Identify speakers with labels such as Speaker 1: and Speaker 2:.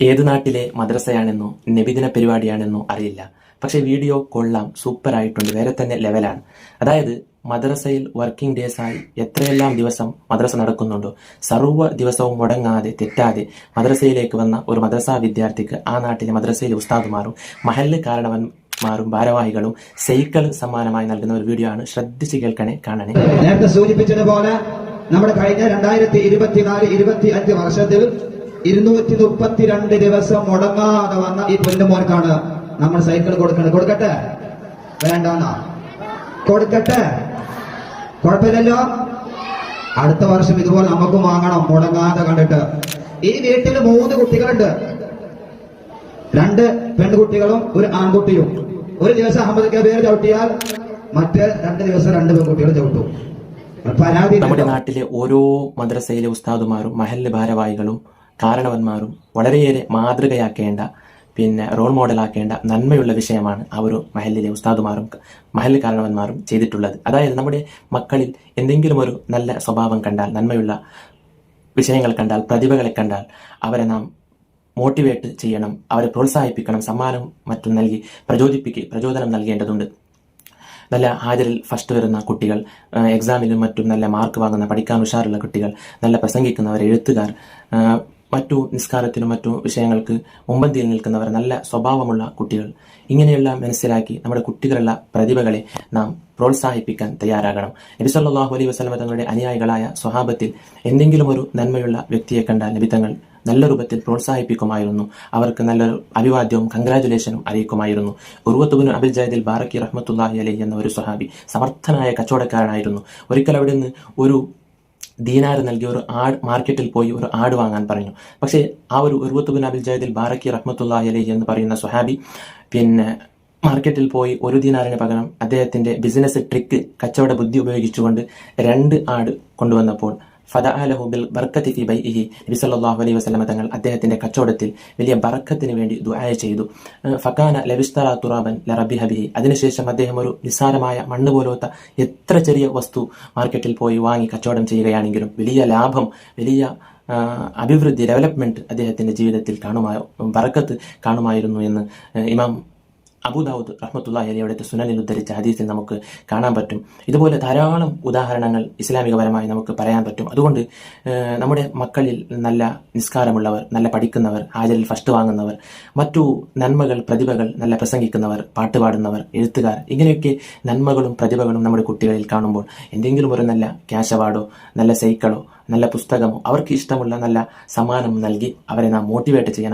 Speaker 1: ഏത് നാട്ടിലെ മദ്രസയാണെന്നോ നബിദിന പരിപാടിയാണെന്നോ അറിയില്ല. പക്ഷെ വീഡിയോ കൊള്ളാം സൂപ്പർ ആയിട്ടുണ്ട് വേറെ തന്നെ ലെവലാണ്. അതായത് മദ്രസയിൽ വർക്കിംഗ് ഡേയ്സ് ആയി എത്രയെല്ലാം ദിവസം മദ്രസ നടക്കുന്നുണ്ടോ സർവ ദിവസവും മുടങ്ങാതെ തെറ്റാതെ മദ്രസയിലേക്ക് വന്ന ഒരു മദ്രസാ വിദ്യാർത്ഥിക്ക് ആ നാട്ടിലെ മദ്രസയിലെ ഉസ്താദുമാറും മഹല്ല് കാരണവന്മാരും ഭാരവാഹികളും സൈക്കിൾ സമ്മാനമായി നൽകുന്ന ഒരു വീഡിയോ ആണ്. ശ്രദ്ധിച്ച് കേൾക്കണേ കാണണേ.
Speaker 2: നേരത്തെ സൂചിപ്പിച്ചതുപോലെ നമ്മുടെ കഴിഞ്ഞ രണ്ടായിരത്തി ഇരുപത്തിനാല് ഇരുപത്തി അഞ്ച് വർഷത്തിൽ ഇരുന്നൂറ്റി മുപ്പത്തിരണ്ട് ദിവസം മുടങ്ങാതെ വന്ന ഈ പൊന്നുമോനക്കാണ് നമ്മൾ സൈക്കിൾ കൊടുക്കുന്നത് കൊടുക്കട്ടെ? വേണ്ടെന്നാ. കൊടുക്കട്ടെ? കുഴപ്പമില്ലല്ലോ? അടുത്ത വർഷം ഇതുപോലെ നമുക്കും വാങ്ങണം. മുടങ്ങാതെ കണ്ടിട്ട്. ഈ വീട്ടിൽ മൂന്ന് കുട്ടികളുണ്ട്. രണ്ട് പെൺകുട്ടികളും ഒരു ആൺകുട്ടിയും. ഒരു ദിവസം അഹമ്മദ് കബീർ ചവിട്ടിയാൽ മറ്റ് രണ്ട് ദിവസം രണ്ട് പെൺകുട്ടികൾ ചവിട്ടും.
Speaker 1: നമ്മുടെ നാട്ടിലെ ഓരോ മദ്രസയിലെ ഉസ്താദുമാരും മഹല്ല് ഭാരവാഹികളും കാരണവന്മാരും വളരെയേറെ മാതൃകയാക്കേണ്ട പിന്നെ റോൾ മോഡലാക്കേണ്ട നന്മയുള്ള വിഷയമാണ് ആ ഒരു മഹലിലെ ഉസ്താദുമാരും മഹൽ കാരണവന്മാരും ചെയ്തിട്ടുള്ളത്. അതായത് നമ്മുടെ മക്കളിൽ എന്തെങ്കിലും ഒരു നല്ല സ്വഭാവം കണ്ടാൽ നന്മയുള്ള വിഷയങ്ങൾ കണ്ടാൽ പ്രതിഭകളെ കണ്ടാൽ അവരെ നാം മോട്ടിവേറ്റ് ചെയ്യണം അവരെ പ്രോത്സാഹിപ്പിക്കണം സമ്മാനം മറ്റും നൽകി പ്രചോദിപ്പിക്കുക പ്രചോദനം നൽകേണ്ടതുണ്ട്. നല്ല ഹാജരിൽ ഫസ്റ്റ് വരുന്ന കുട്ടികൾ എക്സാമിലും മറ്റും നല്ല മാർക്ക് വാങ്ങുന്ന പഠിക്കാൻ ഉഷാറുള്ള കുട്ടികൾ നല്ല പ്രസംഗിക്കുന്നവർ എഴുത്തുകാർ മറ്റു നിസ്കാരത്തിനും മറ്റു വിഷയങ്ങൾക്ക് മുമ്പന്തിയിൽ നിൽക്കുന്നവർ നല്ല സ്വഭാവമുള്ള കുട്ടികൾ. ഇങ്ങനെയുള്ള മനസ്സിലാക്കി നമ്മുടെ കുട്ടികളുള്ള പ്രതിഭകളെ നാം പ്രോത്സാഹിപ്പിക്കാൻ തയ്യാറാകണം. നബിസല്ലാഹു അലൈ വസ്ലമ തങ്ങളുടെ അനുയായികളായ സ്വഹാബത്തിൽ എന്തെങ്കിലും ഒരു നന്മയുള്ള വ്യക്തിയെ കണ്ട നബി തങ്ങൾ നല്ല രൂപത്തിൽ പ്രോത്സാഹിപ്പിക്കുമായിരുന്നു. അവർക്ക് നല്ലൊരു അഭിവാദ്യവും കൺഗ്രാചുലേഷനും അറിയിക്കുമായിരുന്നു. ഉർവത്തുബിന് അബിൽ ജയദിൽ ബാറക്കി റഹ്മത്തുല്ലാഹി അലൈഹി എന്ന ഒരു സ്വഹാബി സമർത്ഥനായ കച്ചവടക്കാരനായിരുന്നു. ഒരിക്കൽ അവിടെ നിന്ന് ഒരു ദീനാർ നൽകി ഒരു ആട് മാർക്കറ്റിൽ പോയി ഒരു ആട് വാങ്ങാൻ പറഞ്ഞു. പക്ഷേ ആ ഒരു ഉർവത്തുബിൻ അബിൽ ജയദിൽ ബാറക്കി റഹ്മത്തുല്ലാഹി അലൈഹി എന്ന് പറയുന്ന സുഹാബി പിന്നെ മാർക്കറ്റിൽ പോയി ഒരു ദിനാറിന് പകരം അദ്ദേഹത്തിന്റെ ബിസിനസ് ട്രിക്ക് കച്ചവട ബുദ്ധി ഉപയോഗിച്ചുകൊണ്ട് രണ്ട് ആട് കൊണ്ടുവന്നപ്പോൾ ഫദഅലഹു ബിൽ ഫി ബൈഇഹി. നബി അലൈഹി വസല്ലമ തങ്ങൾ അദ്ദേഹത്തിന്റെ കച്ചവടത്തിൽ വലിയ ബർക്കത്തിന് വേണ്ടി ദുആയ ചെയ്തു. ഫകാന ലബിസ്തറ തുറാബൻ ലറബി ഹബിഹി അതിനുശേഷം അദ്ദേഹം ഒരു നിസ്സാരമായ മണ്ണ് പോലത്തെ എത്ര ചെറിയ വസ്തു മാർക്കറ്റിൽ പോയി വാങ്ങി കച്ചവടം ചെയ്യുകയാണെങ്കിലും വലിയ ലാഭം വലിയ അഭിവൃദ്ധി ഡെവലപ്മെന്റ് അദ്ദേഹത്തിന്റെ ജീവിതത്തിൽ കാണുമായോ ബറക്കത്ത് കാണുമായിരുന്നു എന്ന് ഇമാം അബൂദാവൂദ് റഹ്മത്തുള്ളാഹി അലി അവിടുത്തെ സുനനിൽ ഉദ്ധരിച്ച ഹദീസിൽ നമുക്ക് കാണാൻ പറ്റും. ഇതുപോലെ ധാരാളം ഉദാഹരണങ്ങൾ ഇസ്ലാമികപരമായി നമുക്ക് പറയാൻ പറ്റും. അതുകൊണ്ട് നമ്മുടെ മക്കളിൽ നല്ല നിസ്കാരമുള്ളവർ നല്ല പഠിക്കുന്നവർ ഹാജരിൽ ഫസ്റ്റ് വാങ്ങുന്നവർ മറ്റു നന്മകൾ പ്രതിഭകൾ നല്ല പ്രസംഗിക്കുന്നവർ പാട്ട് പാടുന്നവർ എഴുത്തുകാർ ഇങ്ങനെയൊക്കെ നന്മകളും പ്രതിഭകളും നമ്മുടെ കുട്ടികളിൽ കാണുമ്പോൾ എന്തെങ്കിലും ഒരു നല്ല ക്യാഷ് അവാർഡോ നല്ല സൈക്കിളോ നല്ല പുസ്തകമോ അവർക്ക് ഇഷ്ടമുള്ള നല്ല സമ്മാനം നൽകി അവരെ നാം മോട്ടിവേറ്റ് ചെയ്യണം.